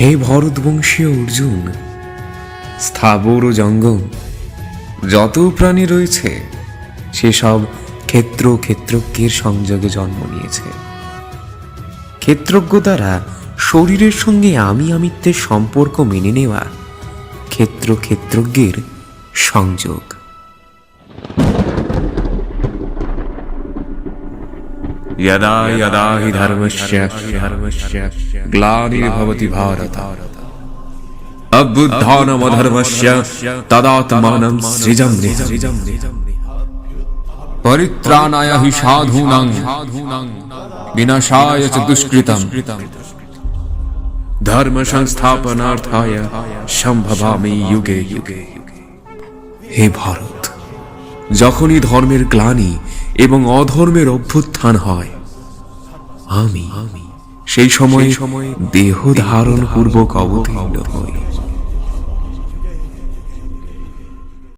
হে ভরতবংশীয় অর্জুন, স্থাবর ও জঙ্গম, যত প্রাণী রয়েছে, সেসব ক্ষেত্র ক্ষেত্রজ্ঞের সংযোগে জন্ম নিয়েছে। ক্ষেত্রজ্ঞ দ্বারা শরীরের সঙ্গে আমি আমিত্বের সম্পর্ক মেনে নেওয়া ক্ষেত্র ক্ষেত্রজ্ঞের সংযোগ। यदा यदा हि धर्मस्य धर्मस्य ग्लानिर्भवति भारत अबुद्धानमधर्मस्य तदात्मानं सृजं परित्राणाय हि साधूनां विनाशाय च दुष्कृतम् धर्म संस्थापनार्थाय সম্ভবামি যুগে যুগে হে ভারত যখনই ধর্মের গ্লানি এবং অধর্মের অভ্যুত্থান হয় আমি সেই সময় দেহ ধারণ পূর্বক অবতীর্ণ হই।